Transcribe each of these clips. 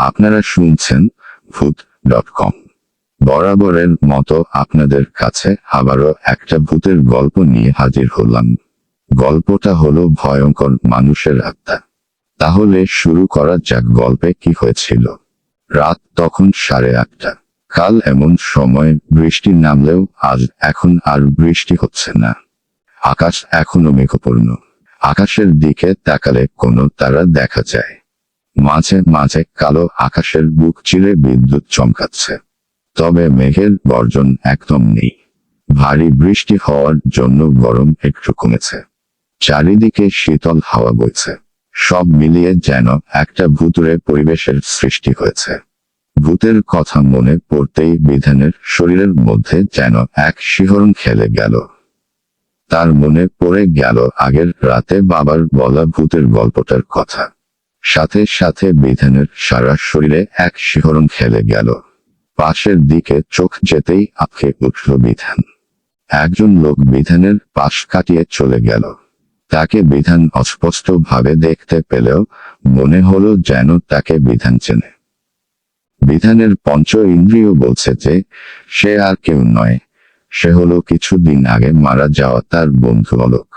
আপনারা শুনছেন ভূত ডট কম। বরাবরের মতো আপনাদের কাছে আবারও একটা ভূতের গল্প নিয়ে হাজির হলাম। গল্পটা হলো ভয়ঙ্কর মানুষের আত্মা তাহলে শুরু করা যাক গল্পে কি হয়েছিল। রাত তখন সাড়ে আটটা। কাল এমন সময় বৃষ্টি নামলেও আজ এখন আর বৃষ্টি হচ্ছে না। আকাশ এখনও মেঘপূর্ণ। আকাশের দিকে তাকালে কোনো তারা দেখা যায়। মাঝে মাঝে কালো আকাশের বুক চিরে বিদ্যুৎ চমকাচ্ছে। তবে মেঘের বর্জন একদম নেই। ভারী বৃষ্টি হওয়ার জন্য গরম একটু কমেছে। চারিদিকে শীতল হাওয়া বইছে। সব মিলিয়ে যেন একটা ভুতুরে পরিবেশের সৃষ্টি হয়েছে। ভূতের কথা মনে পড়তেই বিধানের শরীরের মধ্যে যেন এক শিহরণ খেলে গেল। তার মনে পড়ে গেল আগের রাতে বাবার বলা ভূতের গল্পটার কথা। সাথে সাথে বিধানের সারা শরীরে এক শিহরণ খেলে গেল। পাশের দিকে চোখ যেতেই আঁকে উঠল বিধান। একজন লোক বিধানের পাশ কাটিয়ে চলে গেল। তাকে বিধান অস্পষ্ট ভাবে দেখতে পেলেও মনে হলো যেন তাকে বিধান চেনে। বিধানের পঞ্চ ইন্দ্রিয় বলছে যে, সে আর কেউ নয়। সে হলো কিছুদিন আগে মারা যাওয়া তার বন্ধু অলোক।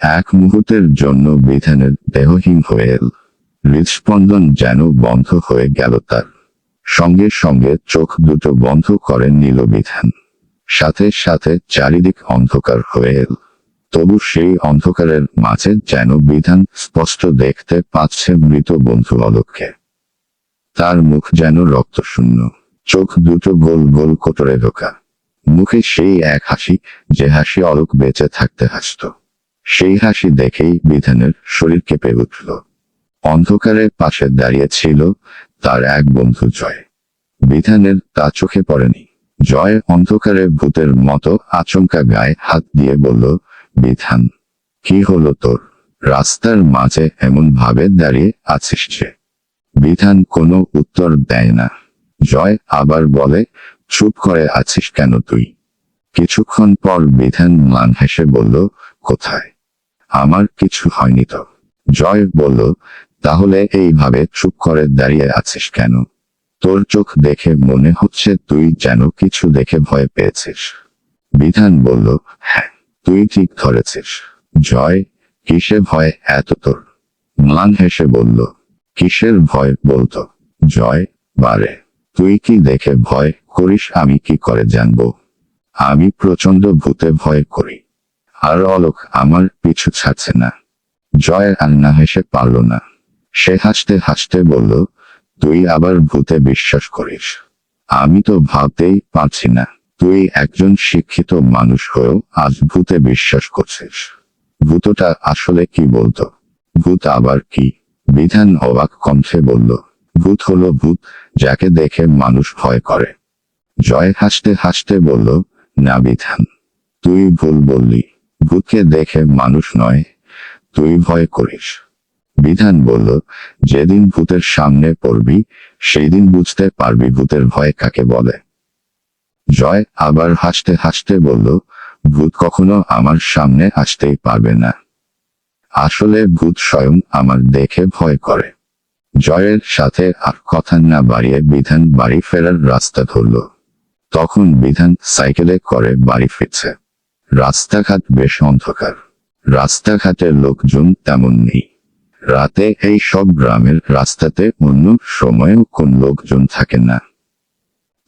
এক মুহূর্তের জন্য বিধানের দেহহীন হয়ে এল। হৃদস্পন্দন যেন বন্ধ হয়ে গেল তার। সঙ্গে সঙ্গে চোখ দুটো বন্ধ করে নিল বিধান সাথে সাথে চারিদিক অন্ধকার হয়ে এল। তবু সেই অন্ধকারের মাঝে যেন বিধান স্পষ্ট দেখতে পাচ্ছে মৃত বন্ধু অলোককে তার মুখ যেন রক্তশূন্য। চোখ দুটো গোল গোল কোটরে ঢোকা। মুখে সেই এক হাসি, যে হাসি অলোক বেঁচে থাকতে হাসত। সেই হাসি দেখেই বিধানের শরীর কেঁপে উঠল। অন্ধকারের পাশে দাঁড়িয়ে ছিল তার এক বন্ধু জয়। বিধানের তা চোখে পড়েনি। জয় অন্ধকারে ভূতের মতো আচমকা গায়ে হাত দিয়ে বলল, বিধান, কি হলো তোর? রাস্তার মাঝে এমন ভাবে দাঁড়িয়ে আছিস যে? বিধান কোনো উত্তর দেয় না। জয় আবার বলে, চুপ করে আছিস কেন তুই? কিছুক্ষণ পর বিধান ম্লান হেসে বলল, কোথায়? আমার কিছু হয়নি তো। জয় বলল, তাহলে এইভাবে চুপ করে দাঁড়িয়ে আছিস কেন? তোর চোখ দেখে মনে হচ্ছে তুই যেন কিছু দেখে ভয় পেয়েছিস। বিধান বলল হ্যাঁ তুই ঠিক ধরেছিস। জয় কিসে ভয় এত তোর? ম্লান হেসে বলল, কিসের ভয় বলতো? জয়, বারে, তুই কি দেখে ভয় করিস? আমি কি করে জানব? আমি প্রচণ্ড ভূতে ভয় করি। আর অলোক আমার পিছু ছাড়ছে না। জয় আর না হেসে পারল না। সে হাসতে হাসতে বলল, তুই আবার ভূতে বিশ্বাস করিস। আমি তো ভাবতেই পারছি না। তুই একজন শিক্ষিত মানুষ হয়েও আজ ভূতে বিশ্বাস করছিস। ভূতটা আসলে কি বলতো? ভূত আবার কি? বিধান অবাক কণ্ঠে বলল, ভূত হলো ভূত যাকে দেখে মানুষ ভয় করে। জয় হাসতে হাসতে বলল, না বিধান। তুই ভুল বললি। ভূতকে দেখে মানুষ নয়, তুই ভয় করিস। বিধান বলল, যেদিন ভূতের সামনে পড়বি সেই দিন বুঝতে পারবি ভূতের ভয় কাকে বলে। জয় আবার হাসতে হাসতে বলল, ভূত কখনো আমার সামনে আসতেই পারবে না। আসলে ভূত স্বয়ং আমার দেখে ভয় করে। জয়ের সাথে আর কথা না বাড়িয়ে বিধান বাড়ি ফেরার রাস্তা ধরল। তখন বিধান সাইকেলে করে বাড়ি ফিরছে। রাস্তাঘাট বেশ অন্ধকার। রাস্তাঘাটের লোকজন তেমন নেই। রাতে এই সব গ্রামের রাস্তাতে অন্য সময়েও কোন লোকজন থাকে না।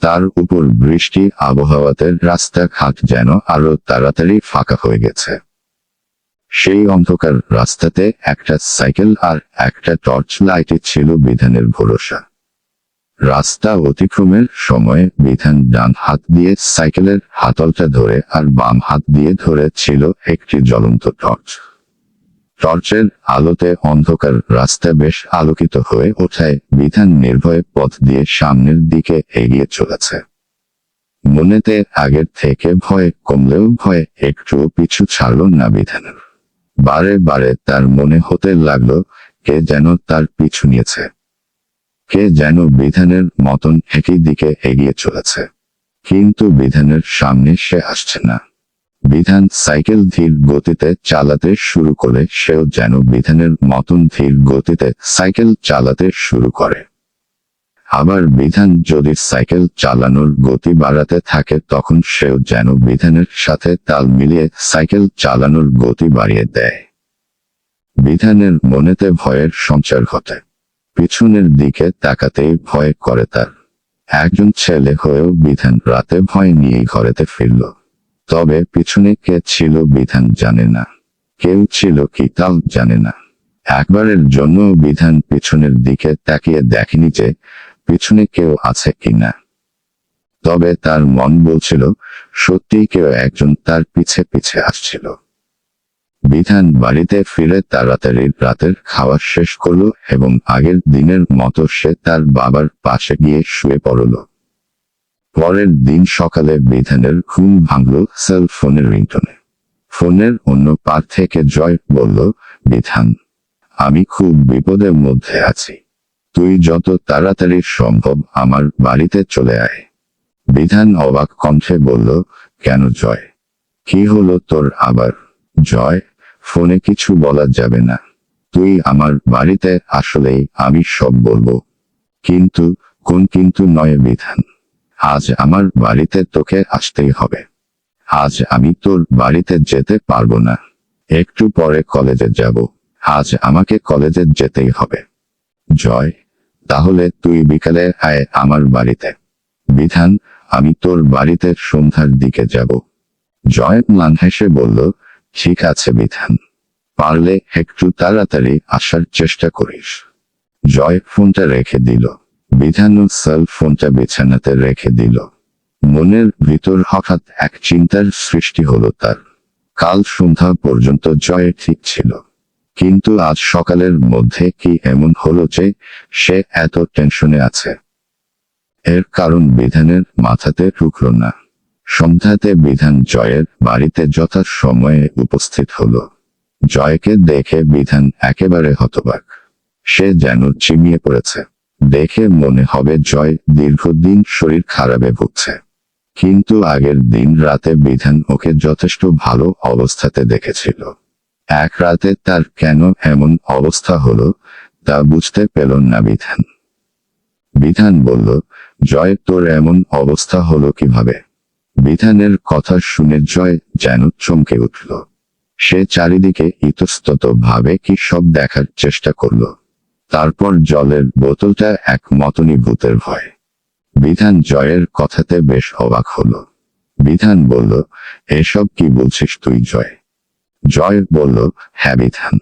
তার উপর বৃষ্টি, আবহাওয়াতে রাস্তাঘাট যেন আরও তাড়াতাড়ি ফাঁকা হয়ে গেছে। সেই অন্ধকার রাস্তাতে একটা সাইকেল আর একটা টর্চ লাইটে ছিল বিধানের ভরসা। রাস্তা অতিক্রমের সময় বিধান ডান হাত দিয়ে সাইকেলের হাতলটা ধরে আর বাম হাত দিয়ে ধরে ছিল একটি জ্বলন্ত টর্চ। টর্চের আলোতে অন্ধকার রাস্তা বেশ আলোকিত হয়ে ওঠায় বিধান নির্ভয়ে পথ দিয়ে সামনের দিকে এগিয়ে চলেছে। মনেতে আগের থেকে ভয় কমলেও ভয় একটু পিছু ছাড়ল না বিধানের। বারে বারে তার মনে হতে লাগল কে যেন তার পিছু নিয়েছে। কে যেন বিধানের মতন একই দিকে এগিয়ে চলেছে। কিন্তু বিধানের সামনে সে আসছে না। বিধান সাইকেল ধীর গতিতে চালাতে শুরু করে, সেও যেন বিধানের মতন ধীর গতিতে সাইকেল চালাতে শুরু করে। আবার বিধান যদি সাইকেল চালানোর গতি বাড়াতে থাকে, তখন সেও যেন বিধানের সাথে তাল মিলিয়ে সাইকেল চালানোর গতি বাড়িয়ে দেয়। বিধানের মনেতে ভয়ের সঞ্চার ঘটে। পিছনের দিকে তাকাতেই ভয় করে তার। একজন ছেলে হয়েও বিধান রাতে ভয় নিয়ে ঘরেতে ফিরল। তবে পিছনে কে ছিল বিধান জানে না। কেউ ছিল কি তাও জানে না। একবারের জন্য বিধান পিছনের দিকে তাকিয়ে দেখেনি যে পিছনে কেউ আছে কিনা তবে তার মন বলছিল সত্যি কেউ একজন তার পিছে পিছে আসছিল। বিধান বাড়িতে ফিরে তাড়াতাড়ি রাতের খাওয়া শেষ করল এবং আগের দিনের মতো সে তার বাবার পাশে গিয়ে শুয়ে পড়ল। পরের দিন সকালে বিধানের ঘুম ভাঙল সেল ফোনের রিংটনে ফোনের অন্য পার থেকে জয় বলল, বিধান, আমি খুব বিপদের মধ্যে আছি। তুই যত তাড়াতাড়ি সম্ভব আমার বাড়িতে চলে আয়। বিধান অবাক কণ্ঠে বলল, কেন জয়? কি হলো তোর আবার? জয়, ফোনে কিছু বলা যাবে না। তুই আমার বাড়িতে আসলেই আমি সব বলব। কিন্তু, কোন কিন্তু নয় বিধান। আজ আমার বাড়িতে তোকে আসতেই হবে। আজ আমি তোর বাড়িতে যেতে পারব না। একটু পরে কলেজে যাব। আজ আমাকে কলেজে যেতেই হবে। জয়, তাহলে তুই বিকালে আয় আমার বাড়িতে। বিধান, আমি তোর বাড়িতে সন্ধ্যার দিকে যাব। জয় ম্লান হেসে বলল ঠিক আছে বিধান। পারলে একটু তাড়াতাড়ি আসার চেষ্টা করিস। জয় ফোনটা রেখে দিল। বিধানও সেল ফোনটা বিছানাতে রেখে দিল। মনের ভিতর হঠাৎ এক চিন্তার সৃষ্টি হলো তার। কাল সন্ধ্যা পর্যন্ত জয় ঠিক ছিল। কিন্তু আজ সকালের মধ্যে কি এমন হলো যে সে এত টেনশনে আছে? এর কারণ বিধানের মাথাতে ঢুকল না। সন্ধ্যাতে বিধান জয়ের বাড়িতে যথা সময়ে উপস্থিত হলো। জয়কে দেখে বিধান একেবারে হতবাক। সে যেন চিমিয়ে পড়েছে। দেখে মনে হবে জয় দীর্ঘদিন শরীর খারাপে ভুগছে। কিন্তু আগের দিন রাতে বিধান ওকে যথেষ্ট ভালো অবস্থাতে দেখেছিল। এক রাতে তার কেন এমন অবস্থা হলো তা বুঝতে পেল না বিধান। বিধান বলল, জয়, তোর এমন অবস্থা হলো কীভাবে? বিধানের কথা শুনে জয় যেন চমকে উঠল। সে চারিদিকে ইতস্তত ভাবে কি সব দেখার চেষ্টা করল। তারপর জলের বোতলটা এক মতনই ভূতের ভয়। বিধান জয়ের কথাতে বেশ অবাক হলো। বিধান বলল, এসব কি বলছিস তুই, জয়? জয় বলল হ্যাঁ বিধান।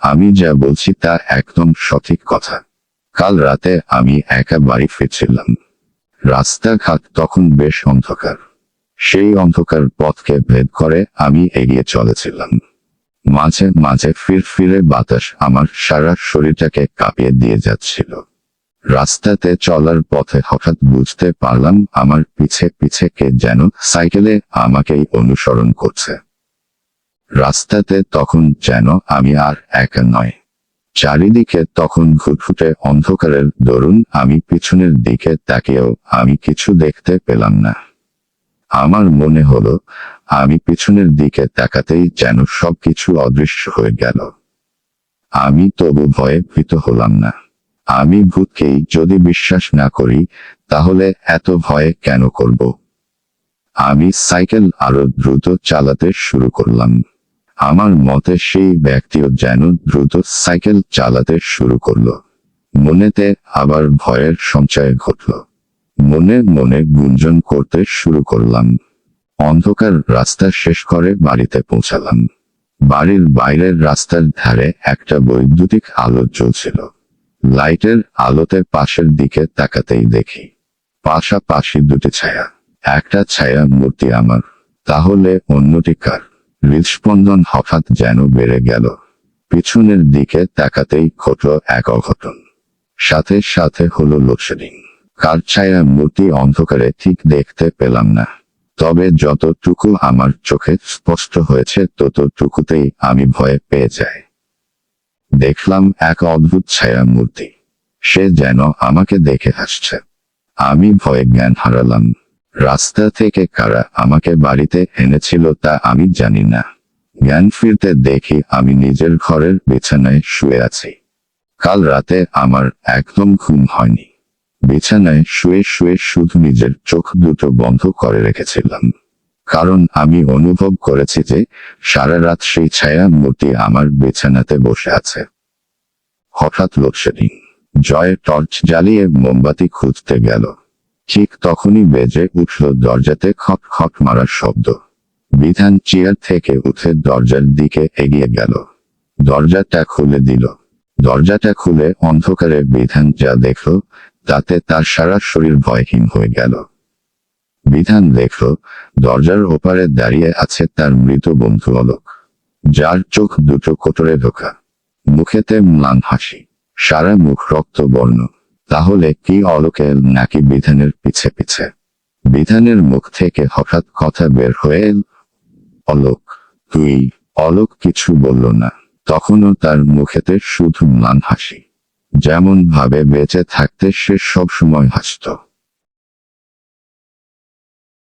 আমি যা বলছি তা একদম সঠিক কথা। কাল রাতে আমি একা বাড়ি ফিরছিলাম। রাস্তাঘাট তখন বেশ অন্ধকার। সেই অন্ধকার পথকে ভেদ করে আমি এগিয়ে চলেছিলাম। মাঝে মাঝে ফির ফিরে বাতাস আমার সারা শরীরটাকে কাঁপিয়ে দিয়ে যাচ্ছিল। রাস্তাতে চলার পথে হঠাৎ বুঝতে পারলাম আমার পিছে পিছে কে যেন সাইকেলে আমাকেই অনুসরণ করছে। রাস্তাতে তখন যেন আমি আর একা নয় চারিদিকে তখন ঘুটঘুটে অন্ধকারের দরুন আমি পিছনের দিকে তাকিয়েও আমি কিছু দেখতে পেলাম না। আমার মনে হলো, আমি পিছনের দিকে তাকাতেই যেন সবকিছু অদৃশ্য হয়ে গেল। আমি তবু ভয়ে ভীত হলাম না। আমি ভূতকেই যদি বিশ্বাস না করি, তাহলে এত ভয়ে কেন করব? আমি সাইকেল আরও দ্রুত চালাতে শুরু করলাম। আমার মতে সেই ব্যক্তিও যেন দ্রুত সাইকেল চালাতে শুরু করল। মনেতে আবার ভয়ের সঞ্চয় ঘটল। মনে মনে গুঞ্জন করতে শুরু করলাম। অন্ধকার রাস্তা শেষ করে বাড়িতে পৌঁছালাম। বাড়ির বাইরের রাস্তার ধারে একটা বৈদ্যুতিক আলো জ্বলছিল। লাইটের আলোতে পাশের দিকে তাকাতেই দেখি। পাশাপাশি দুটি ছায়া। একটা ছায়া মূর্তি আমার। তাহলে অন্যটি কার? হৃদস্পন্দন হঠাৎ যেন বেড়ে গেল। পিছনের দিকে তাকাতেই ঘটল এক অঘটন। সাথে সাথে হলো লোডশেডিং। কার ছায়া মূর্তি অন্ধকারে ঠিক দেখতে পেলাম না। তবে যতটুকু আমার চোখে স্পষ্ট হয়েছে, ততটুকুতেই আমি ভয়ে পেয়ে যাই। দেখলাম এক অদ্ভুত ছায়া মূর্তি। সে যেন আমাকে দেখে হাসছে আমি ভয়ে জ্ঞান হারালাম। রাস্তা থেকে কারা আমাকে বাড়িতে এনেছিল তা আমি জানি না। জ্ঞান ফিরতে দেখি আমি নিজের ঘরের বিছানায় শুয়ে আছি। কাল রাতে আমার একদম ঘুম হয়নি। বিছানায় শুয়ে শুয়ে শুধু নিজের চোখ দুটো বন্ধ করে রেখেছিলাম। কারণ আমি অনুভব করেছি যে সারা রাত সেই ছায়া মূর্তি আমার বিছানাতে বসে আছে। হঠাৎ লোডশেডিং জয় টর্চ জ্বালিয়ে মোমবাতি খুঁজতে গেল। ঠিক তখনই বেজে উঠল দরজাতে খট খট মারার শব্দ। বিধান চেয়ার থেকে উঠে দরজার দিকে এগিয়ে গেল। দরজাটা খুলে দিল। দরজাটা খুলে অন্ধকারে বিধান যা দেখল তাতে তার সারা শরীর ভয়হীন হয়ে গেল। বিধান দেখল দরজার ওপারে দাঁড়িয়ে আছে তার মৃত বন্ধু অলোক। যার চোখ দুটো কোটরে ঢোকা। মুখেতে ম্লান হাসি, সারা মুখ রক্তবর্ণ। তাহলে কি অলোকের নাকি বিধানের পিছে পিছে? বিধানের মুখ থেকে হঠাৎ কথা বের হয়ে এল, অলোক, তুই অলোক কিছু বলল না। তখনও তার মুখেতে শুধু ম্লান হাসি। যেমন ভাবে বেঁচে থাকতে সে সব সময় হাসত।